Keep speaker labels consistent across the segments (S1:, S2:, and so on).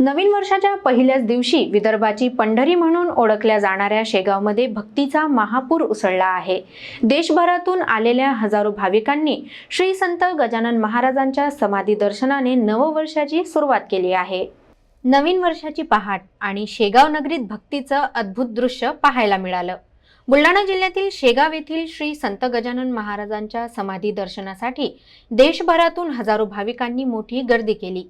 S1: नवीन वर्षाच्या पहिल्याच दिवशी विदर्भाची पंढरी म्हणून ओळखल्या जाणाऱ्या शेगावमध्ये भक्तीचा महापूर उसळला आहे. देशभरातून आलेल्या हजारो भाविकांनी श्री संत गजानन महाराजांच्या समाधी दर्शनाने नववर्षाची सुरुवात केली आहे. नवीन वर्षाची पहाट आणि शेगाव नगरीत भक्तीचं अद्भुत दृश्य पाहायला मिळालं. बुलढाणा जिल्ह्यातील शेगाव येथील श्री संत गजानन महाराजांच्या समाधी दर्शनासाठी देशभरातून हजारो भाविकांनी मोठी गर्दी केली.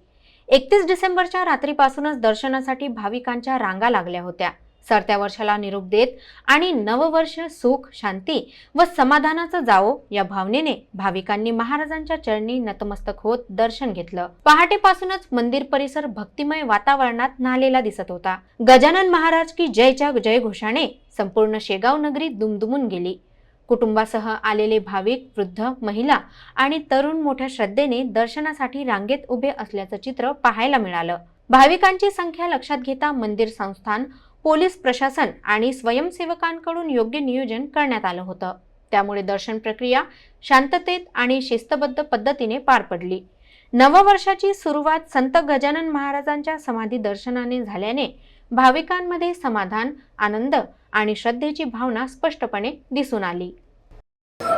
S1: एकतीस डिसेंबरच्या रात्रीपासूनच दर्शनासाठी भाविकांच्या रांगा लागल्या होत्या. सरत्या वर्षाला निरोप देत आणि नववर्ष सुख शांती व समाधानाचं जावो या भावनेने भाविकांनी महाराजांच्या चरणी नतमस्तक होत दर्शन घेतलं. पहाटेपासूनच मंदिर परिसर भक्तिमय वातावरणात न्हालेला दिसत होता. गजानन महाराज की जयच्या जयघोषाने संपूर्ण शेगाव नगरी दुमदुमून गेली. कुटुंबासह आलेले भाविक वृद्ध महिला आणि तरुण मोठ्या श्रद्धेने दर्शनासाठी रांगेत उभे असल्याचं चित्र पाहायला मिळालं. भाविकांची संख्या लक्षात घेता मंदिर संस्थान पोलीस प्रशासन आणि स्वयंसेवकांकडून योग्य नियोजन करण्यात आलं होतं. त्यामुळे दर्शन प्रक्रिया शांततेत आणि शिस्तबद्ध पद्धतीने पार पडली. नववर्षाची सुरुवात संत गजानन महाराजांच्या समाधी दर्शनाने झाल्याने भाविकांमध्ये समाधान आनंद आणि श्रद्धेची भावना स्पष्टपणे दिसून आली.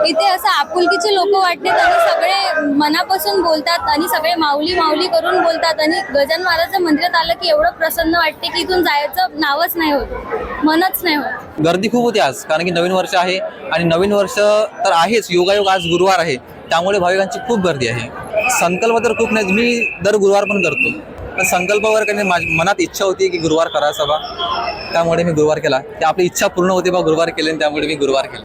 S2: इथे असं आपुलकीचे लोक वाटतात आणि सगळे मनापासून बोलतात आणि सगळे माऊली माऊली करून बोलतात आणि गजान महाराजच्या मंदिरात आलं की एवढं प्रसन्न वाटते की इथून जायचं नावच नाही होत मनच नाही होत.
S3: गर्दी खूप होती आज कारण की नवीन वर्ष आहे आणि नवीन वर्ष तर आहेच योगायोग आज गुरुवार आहे त्यामुळे भाविकांची खूप गर्दी आहे. संकल्प तर खूप नाही मी दर गुरुवार पण करतो. तर संकल्पावर काही माझ्या मनात इच्छा होती की गुरुवार करायचा बा. त्यामुळे मी गुरुवार केला. की आपली इच्छा पूर्ण होती बा गुरुवार केले त्यामुळे मी गुरुवार केला.